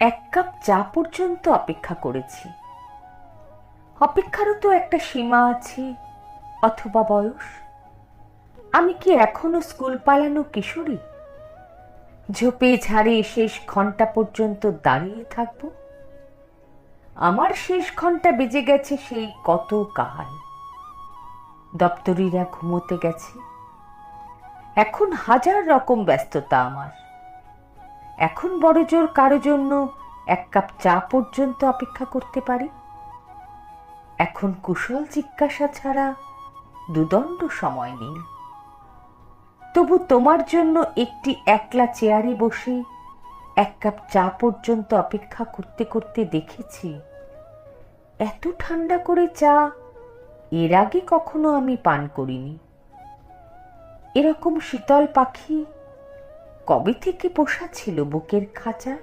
এক কাপ চা পর্যন্ত অপেক্ষা করেছি। অপেক্ষারও তো একটা সীমা আছে, অথবা বয়স। আমি কি এখনও স্কুল পালানো কিশোরী? ঝোপে ঝাড়ে শেষ ঘণ্টা পর্যন্ত দাঁড়িয়ে থাকব? আমার শেষ ঘণ্টা বেজে গেছে সেই কত কাল দপ্তরিরা ঘুমোতে গেছে। এখন হাজার রকম ব্যস্ততা আমার। এখন বড় জোর কারও জন্য এক কাপ চা পর্যন্ত অপেক্ষা করতে পারি? এখন কুশল জিজ্ঞাসা ছাড়া দুদণ্ড সময় নেই। তবু তোমার জন্য একটি একলা চেয়ারে বসে এক কাপ চা পর্যন্ত অপেক্ষা করতে করতে দেখেছি, এত ঠান্ডা করে চা এর আগে কখনো আমি পান করিনি। এরকম শীতল পাখি কবে থেকে পোষা ছিল বুকের খাঁচায়